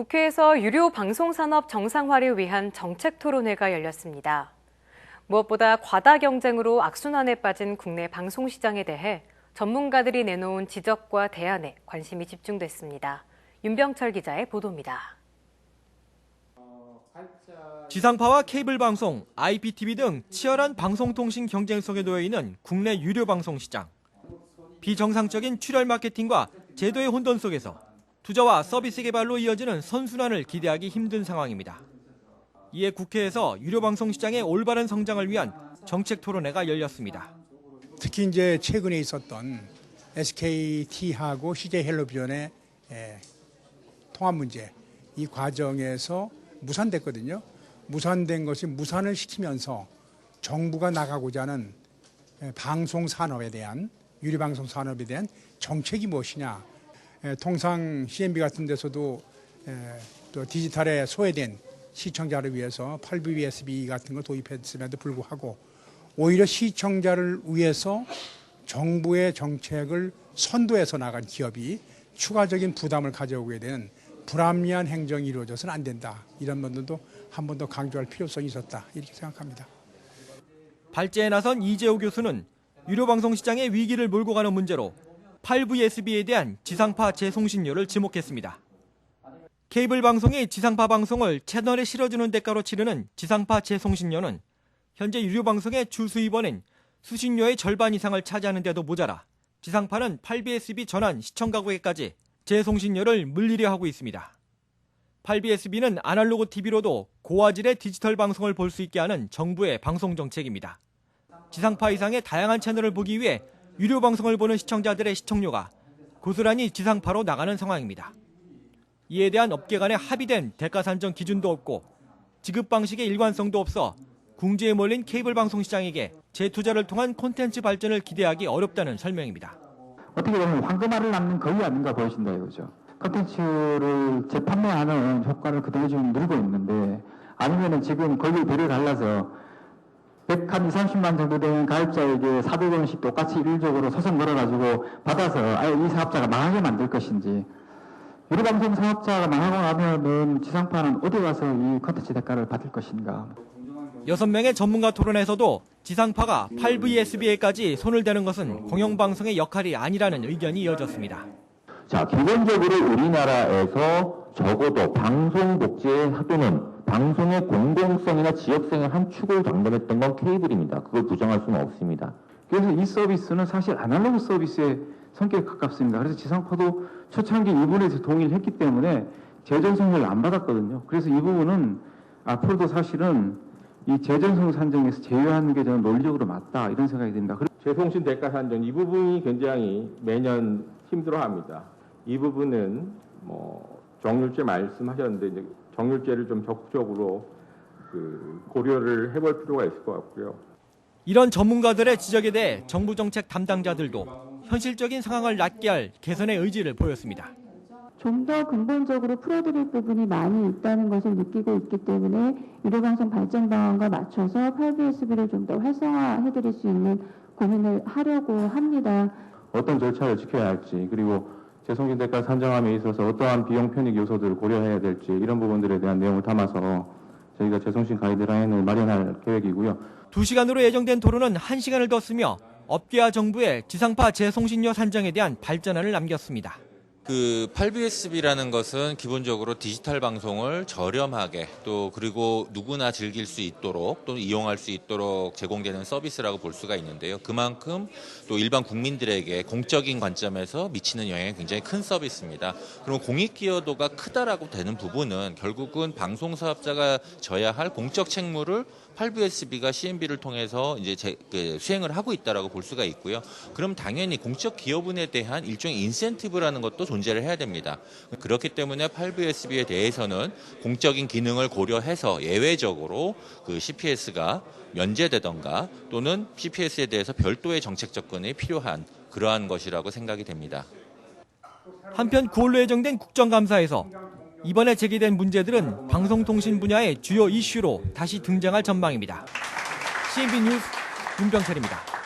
국회에서 유료 방송 산업 정상화를 위한 정책 토론회가 열렸습니다. 무엇보다 과다 경쟁으로 악순환에 빠진 국내 방송 시장에 대해 전문가들이 내놓은 지적과 대안에 관심이 집중됐습니다. 윤병철 기자의 보도입니다. 지상파와 케이블 방송, IPTV 등 치열한 방송통신 경쟁 속에 놓여 있는 국내 유료 방송 시장. 비정상적인 출혈 마케팅과 제도의 혼돈 속에서 투자와 서비스 개발로 이어지는 선순환을 기대하기 힘든 상황입니다. 이에 국회에서 유료 방송 시장의 올바른 성장을 위한 정책 토론회가 열렸습니다. 특히 이제 최근에 있었던 SKT하고 CJ 헬로비전의 에, 통합 문제 이 과정에서 무산됐거든요. 무산된 것이 무산을 시키면서 정부가 나가고자 하는 에, 방송 산업에 대한 유리 방송 산업에 대한 정책이 무엇이냐. 에, 통상 CNB 같은 데서도 에, 또 디지털에 소외된 시청자를 위해서 8BSB 같은 걸 도입했음에도 불구하고 오히려 시청자를 위해서 정부의 정책을 선도해서 나간 기업이 추가적인 부담을 가져오게 되는 불합리한 행정이 이루어져서는 안 된다. 이런 부분도 한 번 더 강조할 필요성이 있었다. 이렇게 생각합니다. 발제에 나선 이재호 교수는 유료 방송 시장의 위기를 몰고 가는 문제로 8VSB에 대한 지상파 재송신료를 지목했습니다. 케이블 방송이 지상파 방송을 채널에 실어주는 대가로 치르는 지상파 재송신료는 현재 유료 방송의 주 수입원인 수신료의 절반 이상을 차지하는데도 모자라 지상파는 8BSB 전환 시청 가구에까지 재송신료를 물리려 하고 있습니다. 8BSB는 아날로그 TV로도 고화질의 디지털 방송을 볼 수 있게 하는 정부의 방송 정책입니다. 지상파 이상의 다양한 채널을 보기 위해 유료 방송을 보는 시청자들의 시청료가 고스란히 지상파로 나가는 상황입니다. 이에 대한 업계 간에 합의된 대가 산정 기준도 없고 지급 방식의 일관성도 없어 궁지에 몰린 케이블 방송 시장에게 재투자를 통한 콘텐츠 발전을 기대하기 어렵다는 설명입니다. 어떻게 보면 황금알을 낳는 거위 아닌가 보이신다 이거죠. 컨텐츠를 재판매하는 효과를 그대로 지금 누리고 있는데 아니면은 지금 거기 배를 갈라서 100한 2, 30만 정도 되는 가입자에게 400 원씩 똑같이 일률적으로 소송 걸어가지고 받아서 아예 이 사업자가 망하게 만들 것인지 유료방송 사업자가 망하고 나면은 지상파는 어디 가서 이 컨텐츠 대가를 받을 것인가 6명의 전문가 토론에서도 지상파가 8VSB에까지 손을 대는 것은 공영방송의 역할이 아니라는 의견이 이어졌습니다. 자, 기본적으로 우리나라에서 적어도 방송 복지의 하도는 방송의 공공성이나 지역성의 한 축을 장담했던 건 케이블입니다. 그걸 부정할 수는 없습니다. 그래서 이 서비스는 사실 아날로그 서비스의 성격에 가깝습니다. 그래서 지상파도 초창기 일본에서 동의를 했기 때문에 재전성료를 안 받았거든요. 그래서 이 부분은 앞으로도 사실은 이 재전성 산정에서 제외하는 게 저는 논리적으로 맞다 이런 생각이 듭니다. 재송신 대가 산정 이 부분이 굉장히 매년 힘들어합니다. 이 부분은 뭐 정률제 말씀하셨는데 이제 정률제를 좀 적극적으로 그 고려를 해볼 필요가 있을 것 같고요. 이런 전문가들의 지적에 대해 정부 정책 담당자들도 현실적인 상황을 낫게 할 개선의 의지를 보였습니다. 좀 더 근본적으로 풀어드릴 부분이 많이 있다는 것을 느끼고 있기 때문에 유료방송 발전 방안과 맞춰서 8BSB를 좀 더 활성화해드릴 수 있는 고민을 하려고 합니다. 어떤 절차를 지켜야 할지, 그리고 재송신 대가 산정함에 있어서 어떠한 비용 편익 요소들을 고려해야 될지 이런 부분들에 대한 내용을 담아서 저희가 재송신 가이드라인을 마련할 계획이고요. 2시간으로 예정된 토론은 1시간을 더 쓰며 업계와 정부의 지상파 재송신료 산정에 대한 발전안을 남겼습니다. 그 8BSB라는 것은 기본적으로 디지털 방송을 저렴하게 또 그리고 누구나 즐길 수 있도록 또 이용할 수 있도록 제공되는 서비스라고 볼 수가 있는데요. 그만큼 또 일반 국민들에게 공적인 관점에서 미치는 영향이 굉장히 큰 서비스입니다. 그리고 공익 기여도가 크다라고 되는 부분은 결국은 방송 사업자가 져야 할 공적 책무를 8BSB가 CNB를 통해서 이제 제, 그 수행을 하고 있다라고 볼 수가 있고요. 그럼 당연히 공적 기여분에 대한 일종의 인센티브라는 것도 존재를 해야 됩니다. 그렇기 때문에 8BSB에 대해서는 공적인 기능을 고려해서 예외적으로 그 CPS가 면제되던가 또는 CPS에 대해서 별도의 정책 접근이 필요한 그러한 것이라고 생각이 됩니다. 한편 9월로 예정된 국정감사에서 이번에 제기된 문제들은 방송통신 분야의 주요 이슈로 다시 등장할 전망입니다. CNB 뉴스 윤병철입니다.